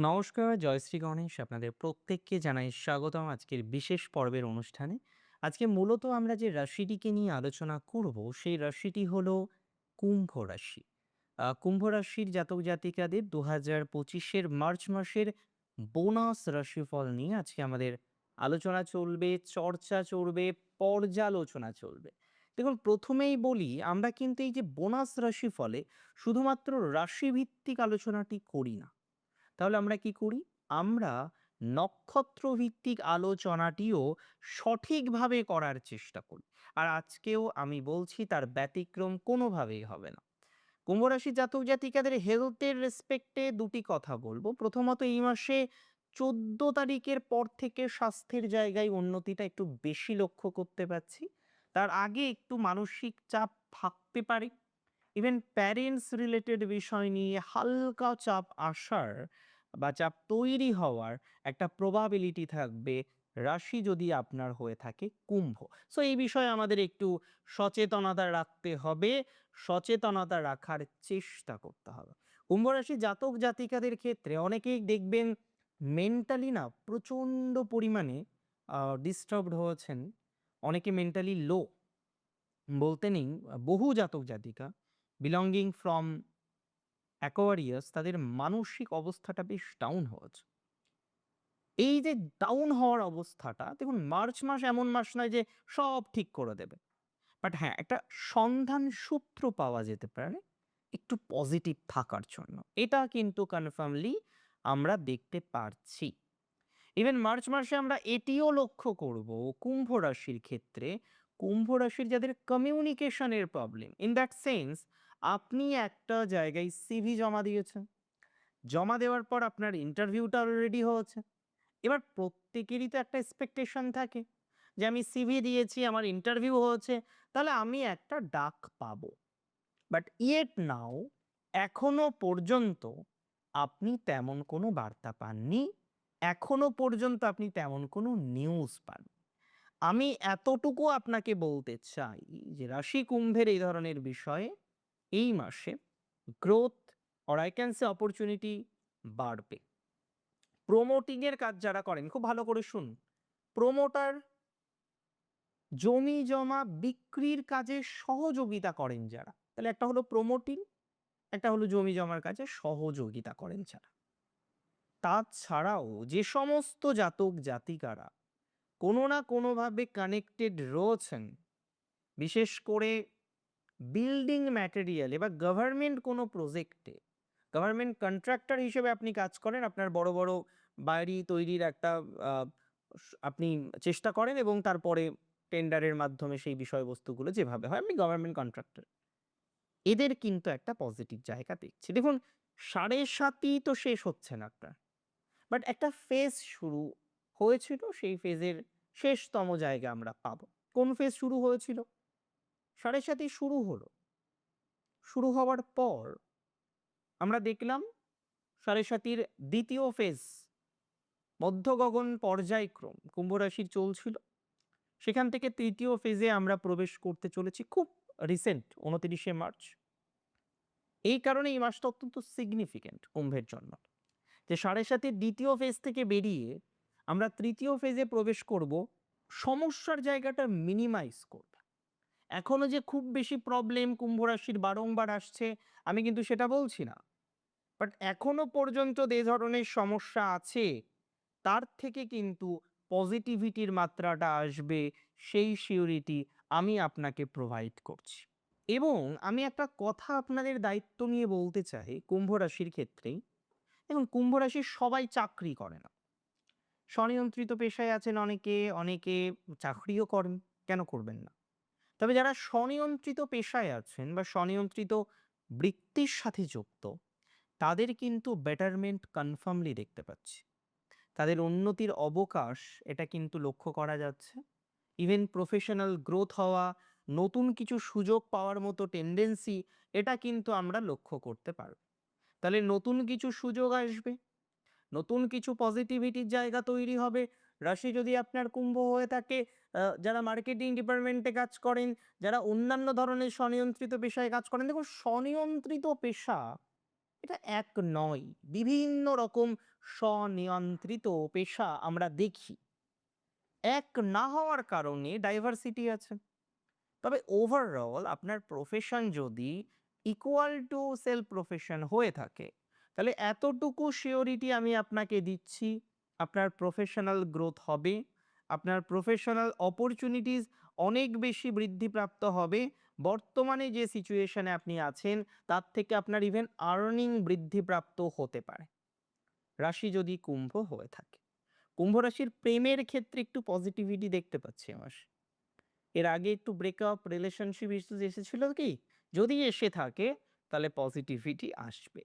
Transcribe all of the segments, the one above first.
নমস্কার জয়শ্রী গণেশ। আপনাদের প্রত্যেককে জানাই স্বাগতম আজকের বিশেষ পর্বের অনুষ্ঠানে। আজকে মূলত আমরা যে রাশিটিকে নিয়ে আলোচনা করব, সেই রাশিটি হলো কুম্ভ রাশি। কুম্ভ রাশির জাতক জাতিকাদের দু হাজার পঁচিশের মার্চ মাসের বোনাস রাশিফল নিয়ে আজকে আমাদের আলোচনা চলবে, চর্চা চলবে, পর্যালোচনা চলবে। দেখুন, প্রথমেই বলি, আমরা কিন্তু এই যে বোনাস রাশিফলে শুধুমাত্র রাশিভিত্তিক আলোচনাটি করি না। তাহলে আমরা কি করি? আমরা নক্ষত্র ভিত্তিক আলোচনাটিও সঠিকভাবে করার চেষ্টা করি। আর আজকেও আমি বলছি তার ব্যতিক্রম কোনোভাবেই হবে না। কুম্ভ রাশি জাতক জাতিকাদের হেলথের রেসপেক্টে দুটি কথা বলব। প্রথমত এই মাসে চোদ্দ তারিখের পর থেকে স্বাস্থ্যের জায়গায় উন্নতিটা একটু বেশি লক্ষ্য করতে পারছি। তার আগে একটু মানসিক চাপ থাকতে পারে। ইভেন প্যারেন্টস রিলেটেড বিষয় নিয়ে হালকা চাপ আসার বা চাপ তৈরি হওয়ার একটা প্রবাবিলিটি থাকবে, রাশি যদি আপনার হয়ে থাকে কুম্ভ। সো এই বিষয়ে আমাদের একটু সচেতনতা রাখতে হবে, সচেতনতা রাখার চেষ্টা করতে হবে। কুম্ভ রাশি জাতক জাতিকাদের ক্ষেত্রে অনেকেই দেখবেন মেন্টালি না প্রচণ্ড পরিমাণে ডিস্টার্বড হয়েছেন। অনেকে মেন্টালি লো বলতে নেই বহু জাতক জাতিকা বিলঙ্গিং ফ্রম অ্যাকোয়ারিয়াস তাদের মানসিক অবস্থাটা বেশ ডাউন হয়েছে এই যে ডাউন হওয়ার অবস্থাটা, দেখুন মার্চ মাস এমন মাস নয় যে সব ঠিক করে দেবে। বাট হ্যাঁ একটা সন্ধান সূত্র পাওয়া যেতে পারে একটু পজিটিভ থাকার জন্য। এটা কিন্তু কনফার্মলি আমরা দেখতে পারছি। ইভেন মার্চ মাসে আমরা এটিও লক্ষ্য করব কুম্ভ রাশির ক্ষেত্রে। কুম্ভ রাশির যাদের কমিউনিকেশনের প্রবলেম ইন দ্যাট সেন্স আপনি একটা জায়গায় সিভি জমা দিয়েছেন। জমা দেওয়ার পর আপনার ইন্টারভিউটা অলরেডি হয়েছে। এবার প্রত্যেকেরই তো একটা এক্সপেকটেশন থাকে যে আমি সিভি দিয়েছি, আমার ইন্টারভিউ হয়েছে, তাহলে আমি একটা ডাক পাবো। বাট ইয়েট নাও এখনও পর্যন্ত আপনি তেমন কোনো বার্তা পাননি, এখনও পর্যন্ত আপনি তেমন কোনো নিউজ পান আমি এতটুকু আপনাকে বলতে চাই যে রাশি কুম্ভের এই ধরনের বিষয়ে এই মাসে growth or I can say opportunity বাড়বে। প্রোমোটিংয়ের কাজ যারা করেন, খুব ভালো করে শুন প্রোমোটার জমি জমা বিক্রির কাজে সহযোগিতা করেন যারা। তাহলে একটা হলো প্রোমোটিং একটা হলো জমি জমার কাজে সহযোগিতা করেন যারা। তাছাড়াও যে সমস্ত জাতক জাতিকারা কোনো না কোনোভাবে কানেক্টেড রয়েছেন, বিশেষ করে বিল্ডিং ম্যাটেরিয়ালে বা গভর্নমেন্ট কোনো প্রজেক্টে, গভর্নমেন্ট কন্ট্রাক্টর হিসেবে আপনি কাজ করেন, আপনার বড় বড় বাড়ি তৈরির একটা আপনি চেষ্টা করেন এবং তারপরে টেন্ডারের মাধ্যমে সেই বিষয়বস্তুগুলো যেভাবে হয়, আপনি গভর্নমেন্ট কন্ট্রাক্টর। এদের কিন্তু একটা পজিটিভ জায়গা দেখছি। দেখুন, সাড়ে সাতই তো শেষ হচ্ছে না আপনার বাট একটা ফেজ শুরু হয়েছিল, সেই ফেজের শেষতম জায়গা আমরা পাবো। কোন ফেজ শুরু হয়েছিল? সাড়ে সাতই শুরু হলো। শুরু হওয়ার পর আমরা দেখলাম সাড়ে সাতির দ্বিতীয় ফেজ মধ্য গগন পর্যায়ক্রম, কুম্ভ রাশির চলছিল। সেখান থেকে তৃতীয় ফেজে আমরা প্রবেশ করতে চলেছি খুব রিসেন্ট উনতিরিশে মার্চ। এই কারণে এই মাসটা অত্যন্ত সিগনিফিক্যান্ট কুম্ভের জন্য যে সাড়ে সাতের দ্বিতীয় ফেজ থেকে বেরিয়ে আমরা তৃতীয় ফেজে প্রবেশ করব সমস্যার জায়গাটা মিনিমাইজ করব। এখনও যে খুব বেশি প্রবলেম কুম্ভ রাশির বারংবার আসছে, আমি কিন্তু সেটা বলছি না। বাট এখনও পর্যন্ত যে ধরনের সমস্যা আছে, তার থেকে কিন্তু পজিটিভিটির মাত্রাটা আসবে, সেই সিউরিটি আমি আপনাকে প্রোভাইড করছি। এবং আমি একটা কথা আপনাদের দায়িত্ব নিয়ে বলতে চাই কুম্ভ রাশির ক্ষেত্রেই। দেখুন, কুম্ভ রাশির সবাই চাকরি করে না। স্বনিয়ন্ত্রিত পেশায় আছেন অনেকে অনেকে চাকরিও করেন, কেন করবেন না? তবে যারা স্বনিয়ন্ত্রিত পেশায় আছেন বা স্বনিয়ন্ত্রিত বৃত্তির সাথে যুক্ত, তাদের কিন্তু বেটারমেন্ট কনফার্মলি দেখতে পাচ্ছি। তাদের উন্নতির অবকাশ এটা কিন্তু লক্ষ্য করা যাচ্ছে। ইভেন প্রফেশনাল গ্রোথ হওয়া, নতুন কিছু সুযোগ পাওয়ার মতো টেন্ডেন্সি এটা কিন্তু আমরা লক্ষ্য করতে পারব। তাহলে নতুন কিছু সুযোগ আসবে, নতুন কিছু পজিটিভিটির জায়গা তৈরি হবে রাশি যদি আপনার কুম্ভ হয়ে থাকে যারা মার্কেটিং ডিপার্টমেন্টে কাজ করেন, যারা অন্যান্য ধরনের স্বনিয়ন্ত্রিত পেশায় কাজ করেন, দেখুন স্বনিয়ন্ত্রিত পেশা এটা এক নয়। বিভিন্ন রকম স্বনিয়ন্ত্রিত পেশা আমরা দেখি। এক না হওয়ার কারণে ডাইভার্সিটি আছে। তবে ওভারঅল আপনার প্রফেশন যদি ইকুয়াল টু সেলফ প্রফেশন হয়ে থাকে, তাহলে এতটুকু শিওরিটি আমি আপনাকে দিচ্ছি আপনার প্রফেশনাল গ্রোথ হবে, আপনার প্রফেশনাল অপরচুনিটিস অনেক বেশি বৃদ্ধিপ্রাপ্ত হবে। বর্তমানে যে সিচুয়েশনে আপনি আছেন, তার থেকে আপনার ইভেন আর্নিং বৃদ্ধিপ্রাপ্ত হতে পারে। রাশি যদি কুম্ভ হয়ে থাকে, কুম্ভ রাশির প্রেমের ক্ষেত্রে একটু পজিটিভিটি দেখতে পাচ্ছি আমার। এর আগে একটু ব্রেকআপ রিলেশনশিপ ইস্যুস এসেছিল কি? যদি এসে থাকে, তাহলে পজিটিভিটি আসবে।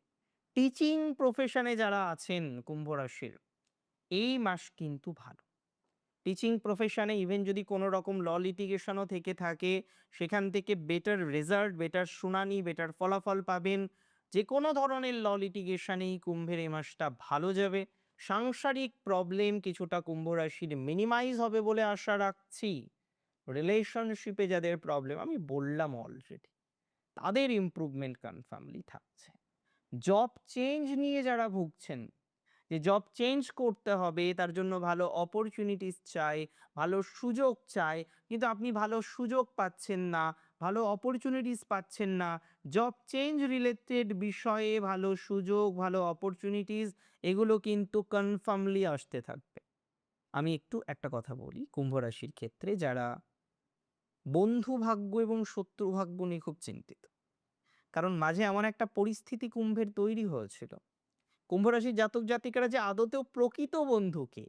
টিচিং প্রফেশনে যারা আছেন কুম্ভ রাশির এই মাস কিন্তু ভালো। টিচিং প্রফেশনে ইভেন যদি কোনো রকম ল লিটিগেশনও থেকে থাকে, সেখান থেকে বেটার রেজাল্ট বেটার শুনানি বেটার ফলাফল পাবেন। যে কোনো ধরনের ল লিটিগেশনেই কুম্ভের এই মাসটা ভালো যাবে। সাংসারিক প্রবলেম কিছুটা কুম্ভ রাশির মিনিমাইজ হবে বলে আশা রাখছি। রিলেশনশিপে যাদের প্রবলেম আমি বললাম অলরেডি তাদের ইমপ্রুভমেন্ট কনফার্মলি থাকছে। জব চেঞ্জ নিয়ে যারা ভুগছেন যে জব চেঞ্জ করতে হবে, তার জন্য ভালো অপরচুনিটিস চাই, ভালো সুযোগ চাই। কিন্তু আপনি ভালো সুযোগ পাচ্ছেন না, ভালো অপরচুনিটিস পাচ্ছেন না জব চেঞ্জ রিলেটেড বিষয়ে ভালো সুযোগ, ভালো অপরচুনিটিস এগুলো কিন্তু কনফার্মলি আসতে থাকবে। আমি একটু একটা কথা বলি, কুম্ভ রাশির ক্ষেত্রে যারা বন্ধু ভাগ্য এবং শত্রু ভাগ্য নিয়ে খুব চিন্তিত। কারণ মাঝে এমন একটা পরিস্থিতি কুম্ভের তৈরি হয়েছিল। কুম্ভ রাশির জাতক জাতিকারা যে আদতেও প্রকৃত বন্ধুকে,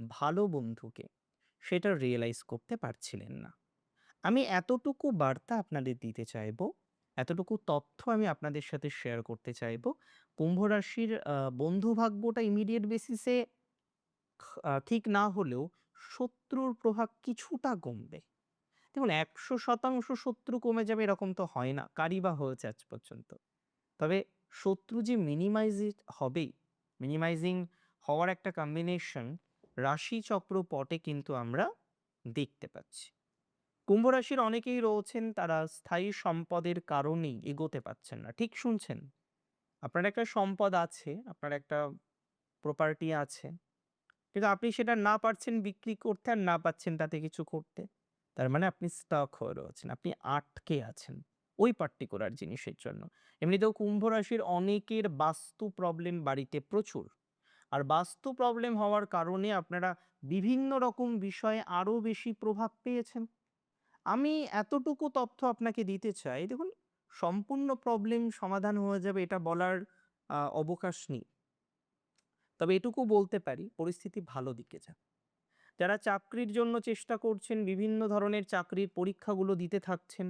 ভালো বন্ধুকে, সেটা রিয়েলাইজ করতে পারছিলেন না। আমি এতটুকু বার্তা আপনাদের দিতে চাইব, এতটুকু তথ্য আমি আপনাদের সাথে শেয়ার করতে চাইব কুম্ভ রাশির বন্ধু ভাগ্যটা ইমিডিয়েট বেসিসে ঠিক না হলেও শত্রুর প্রভাব কিছুটা কমবে। দেখুন, একশো শতাংশ শত্রু কমে যাবে এরকম তো হয় না, কারই বা হয়েছে আজ পর্যন্ত। তবে শত্রু যে মিনিমাইজ হবে মিনিমাইজিং হওয়ার একটা কম্বিনেশন রাশি চক্র পটে কিন্তু আমরা দেখতে পাচ্ছি। কুম্ভ রাশির অনেকেই রয়েছেন, তারা স্থায়ী সম্পদের কারণেই এগোতে পারছেন না। ঠিক শুনছেন? আপনার একটা সম্পদ আছে, আপনার একটা প্রপার্টি আছে, কিন্তু আপনি সেটা না পারছেন বিক্রি করতে আর না পাচ্ছেন তাতে কিছু করতে, তার মানে আপনি স্টক হয়ে রয়েছেন, আপনি আটকে আছেন। ওই পার্টিকুলার জিনিসের জন্য। এমনিতেও কুম্ভ রাশির অনেকের বাস্তু প্রবলেম বাড়িতে প্রচুর। আর বাস্তু প্রবলেম হওয়ার কারণে আপনারা বিভিন্ন রকম বিষয়ে আরও বেশি প্রভাব পেয়েছেন। আমি এতটুকু তথ্য আপনাকে দিতে চাই, দেখুন, সম্পূর্ণ প্রবলেম সমাধান হয়ে যাবে এটা বলার অবকাশ নেই। তবে এটুকু বলতে পারি, পরিস্থিতি ভালো দিকে যাবে যারা চাকরির জন্য চেষ্টা করছেন, বিভিন্ন ধরনের চাকরির পরীক্ষাগুলো দিতে থাকছেন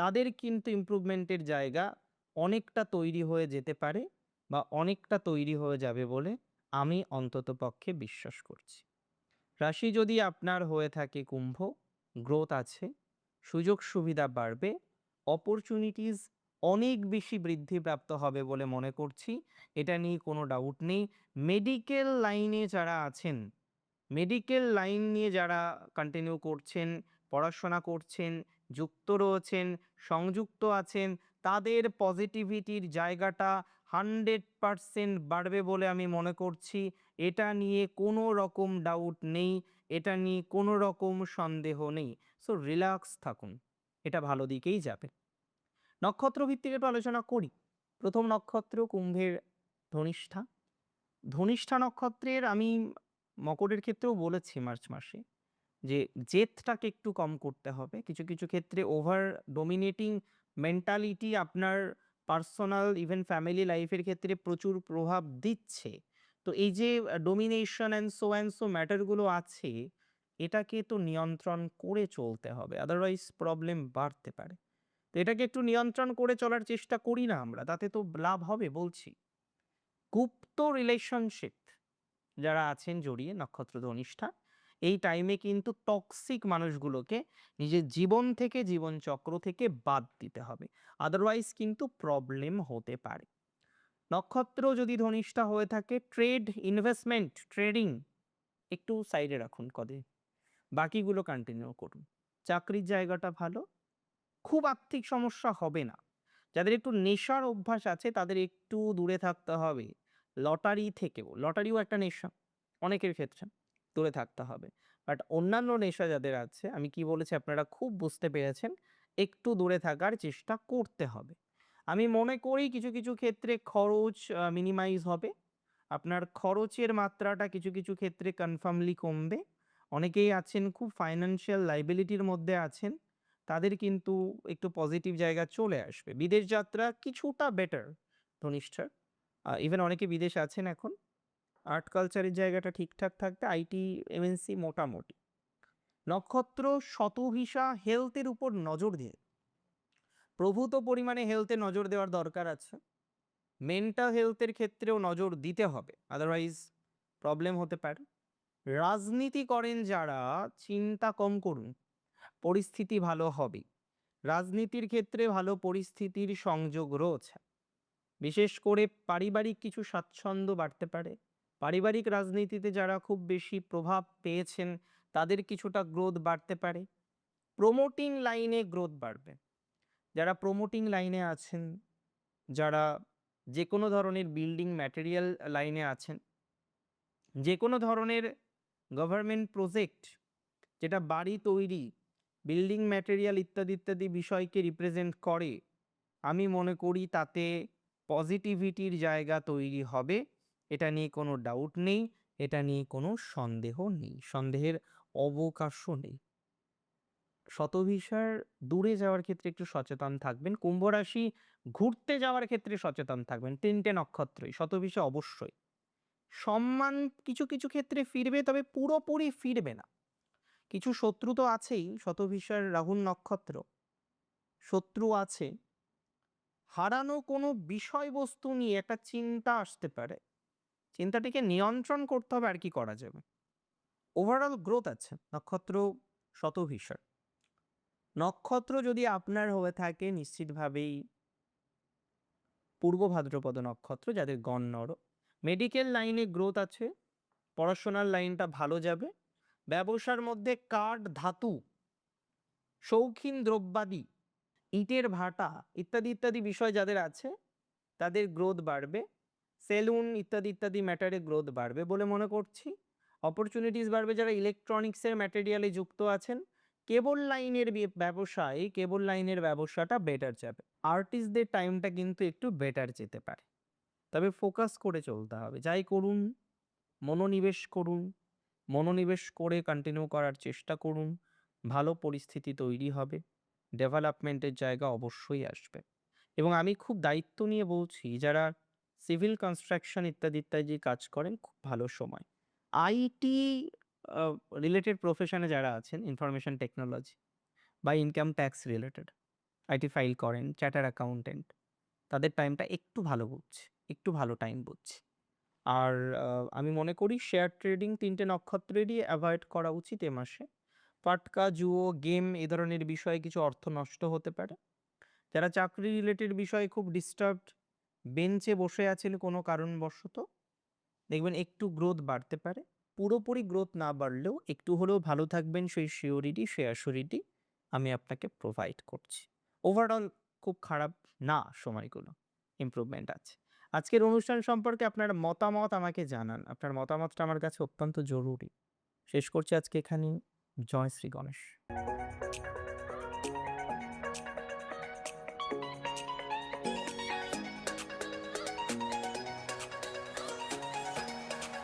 তাদের কিন্তু ইমপ্রুভমেন্টের জায়গা অনেকটা তৈরি হয়ে যেতে পারে বা অনেকটা তৈরি হয়ে যাবে বলে আমি অন্তত পক্ষে বিশ্বাস করছি। রাশি যদি আপনার হয়ে থাকে কুম্ভ, গ্রোথ আছে, সুযোগ সুবিধা বাড়বে, অপরচুনিটিস অনেক বেশি বৃদ্ধিপ্রাপ্ত হবে বলে মনে করছি, এটা নিয়ে কোনো ডাউট নেই। মেডিকেল লাইনে যারা আছেন মেডিকেল লাইন নিয়ে যারা কন্টিনিউ করছেন পড়াশোনা করছেন, যুক্ত রয়েছেন, সংযুক্ত আছেন, তাদের পজিটিভিটির জায়গাটা হান্ড্রেড পারসেন্ট বাড়বে বলে আমি মনে করছি। এটা নিয়ে কোনো রকম ডাউট নেই, এটা নিয়ে কোনো রকম সন্দেহ নেই। সো রিল্যাক্স থাকুন, এটা ভালো দিকেই যাবে। নক্ষত্র ভিত্তিক একটু আলোচনা করি। প্রথম নক্ষত্র কুম্ভের ধনিষ্ঠা। ধনিষ্ঠা নক্ষত্রের আমি মকরের ক্ষেত্রেও বলেছি মার্চ মাসে। যে জেদটাকে একটু কম করতে হবে। কিছু কিছু ক্ষেত্রে ওভার ডোমিনেটিং মেন্টালিটি আপনার পার্সোনাল ইভেন ফ্যামিলি লাইফের ক্ষেত্রে প্রচুর প্রভাব দিচ্ছে। তো এই যে domination and so and so ম্যাটারগুলো আছে, এটাকে তো নিয়ন্ত্রণ করে চলতে হবে আদারওয়াইজ প্রবলেম বাড়তে পারে। তো এটাকে একটু নিয়ন্ত্রণ করে চলার চেষ্টা করি না আমরা, তাতে তো লাভ হবে বলছি। গুপ্ত রিলেশনশিপ যারা আছেন জড়িয়ে নক্ষত্র ধনিষ্ঠা এই টাইমে কিন্তু টক্সিক মানুষগুলোকে নিজের জীবন থেকে জীবন চক্র থেকে বাদ দিতে হবে। আদারওয়াইজ কিন্তু প্রবলেম হতে পারে। নক্ষত্র যদি ধনিষ্ঠা হয়ে থাকে ট্রেড ইনভেস্টমেন্ট ট্রেডিং একটু সাইডে রাখুন কদিন। বাকিগুলো কন্টিনিউ করুন। চাকরির জায়গাটা ভালো। খুব আর্থিক সমস্যা হবে না। যাদের একটু নেশার অভ্যাস আছে, তাদের একটু দূরে থাকতে হবে। লটারি থেকেও, লটারিও একটা নেশা অনেকের ক্ষেত্রে। দূরে থাকতে হবে। বাট অন্যান্য নেশা যাদের আছে, আমি কি বলেছি আপনারা খুব বুঝতে পেরেছেন, একটু দূরে থাকার চেষ্টা করতে হবে। আমি মনে করি কিছু কিছু ক্ষেত্রে খরচ মিনিমাইজ হবে। আপনার খরচের মাত্রাটা কিছু কিছু ক্ষেত্রে কনফার্মলি কমবে। অনেকেই আছেন খুব ফাইন্যান্সিয়াল লাইবিলিটির মধ্যে আছেন, তাদের কিন্তু একটু পজিটিভ জায়গা চলে আসবে। বিদেশ যাত্রা কিছুটা বেটার ধনিষ্ঠার। ইভেন অনেকে বিদেশ আছেন এখন। আর্ট কালচারের জায়গাটা ঠিকঠাক থাকতে আইটি, এমএনসি মোটামুটি। নক্ষত্র, শতভিসা হেলথের উপর নজর দিয়ে। প্রভূত পরিমাণে হেলথে নজর দেওয়ার দরকার আছে। মেন্টাল হেলথের ক্ষেত্রেও নজর দিতে হবে আদারওয়াইজ প্রবলেম হতে পারে। রাজনীতি করেন যারা, চিন্তা কম করুন, পরিস্থিতি ভালো হবে। রাজনীতির ক্ষেত্রে ভালো পরিস্থিতির সংযোগ রয়েছে। বিশেষ করে পারিবারিক কিছু স্বাচ্ছন্দ্য বাড়তে পারে। পারিবারিক রাজনীতিতে যারা খুব বেশি প্রভাব পেয়েছেন, তাদের কিছুটা গ্রোথ বাড়তে পারে। প্রমোটিং লাইনে গ্রোথ বাড়বে। যারা প্রমোটিং লাইনে আছেন, যারা যে কোনো ধরনের বিল্ডিং ম্যাটেরিয়াল লাইনে আছেন যে কোনো ধরনের গভর্নমেন্ট প্রজেক্ট যেটা বাড়ি তৈরি বিল্ডিং ম্যাটেরিয়াল ইত্যাদি ইত্যাদি বিষয়কে রিপ্রেজেন্ট করে, আমি মনে করি তাতে পজিটিভিটির জায়গা তৈরি হবে। এটা নিয়ে কোনো ডাউট নেই, এটা নিয়ে কোনো সন্দেহ নেই, সন্দেহের অবকাশও নেই। শতভিসার দূরে যাওয়ার ক্ষেত্রে একটু সচেতন থাকবেন, কুম্ভ রাশি ঘুরতে যাওয়ার ক্ষেত্রে সচেতন থাকবেন, তিনটে নক্ষত্রই, শতভিসা অবশ্যই। সম্মান কিছু কিছু ক্ষেত্রে ফিরবে, তবে পুরোপুরি ফিরবে না। কিছু শত্রু তো আছেই, শতভিসার রাহুল নক্ষত্র। শত্রু আছে। হারানো কোনো বিষয়বস্তু নিয়ে একটা চিন্তা আসতে পারে। চিন্তাটিকে নিয়ন্ত্রণ করতে হবে আর কি করা যাবে। ওভারঅল গ্রোথ আছে, নক্ষত্র শতভিসার নক্ষত্র যদি আপনার হয়ে থাকে, নিশ্চিতভাবেই পূর্ব ভাদ্রপদ নক্ষত্র, যাদের গণ নর মেডিকেল লাইনে গ্রোথ আছে, পড়াশোনার লাইনটা ভালো যাবে। ব্যবসার মধ্যে কাঠ, ধাতু, শৌখিন দ্রব্যাদি, ইটের ভাটা, ইত্যাদি ইত্যাদি বিষয় যাদের আছে, তাদের গ্রোথ বাড়বে। সেলুন ইত্যাদি ইত্যাদি ম্যাটারে গ্রোথ বাড়বে বলে মনে করছি। অপরচুনিটিস বাড়বে যারা ইলেকট্রনিক্সের ম্যাটেরিয়ালে যুক্ত আছেন। কেবল লাইনের ব্যবসায় কেবল লাইনের ব্যবসাটা বেটার যাবে। আর্টিস্টদের টাইমটা কিন্তু একটু বেটার যেতে পারে। তবে ফোকাস করে চলতে হবে। যাই করুন, মনোনিবেশ করুন, মনোনিবেশ করে কন্টিনিউ করার চেষ্টা করুন। ভালো পরিস্থিতি তৈরি হবে। ডেভেলপমেন্টের জায়গা অবশ্যই আসবে। এবং আমি খুব দায়িত্ব নিয়ে বলছি, যারা সিভিল কনস্ট্রাকশন ইত্যাদি ইত্যাদি কাজ করেন খুব ভালো সময়। আইটি রিলেটেড প্রফেশনে যারা আছেন ইনফরমেশন টেকনোলজি বা income tax related IT file করেন চ্যাটার অ্যাকাউন্টেন্ট তাদের টাইমটা একটু ভালো বুঝছে, একটু ভালো টাইম বুঝছে। আর আমি মনে করি শেয়ার ট্রেডিং তিনটে নক্ষত্রেরই অ্যাভয়েড করা উচিত এ মাসে। পাটকা, জুয়ো, গেম এ ধরনের বিষয়ে কিছু অর্থ নষ্ট হতে পারে। যারা চাকরি রিলেটেড বিষয়ে খুব ডিস্টার্বড বেঞ্চে বসে আছেন কোনো কারণবশত। দেখবেন একটু গ্রোথ বাড়তে পারে, পুরোপুরি গ্রোথ না বাড়লেও একটু হলেও ভালো থাকবেন সেই শিওরিটি সেই অ্যাসুরিটি আমি আপনাকে প্রোভাইড করছি। ওভারঅল খুব খারাপ না সময়গুলো ইমপ্রুভমেন্ট আছে। আজকের অনুষ্ঠান সম্পর্কে আপনার মতামত আমাকে জানান। আপনার মতামতটা আমার কাছে অত্যন্ত জরুরি। শেষ করছি আজকে এখানে জয় শ্রী গণেশ।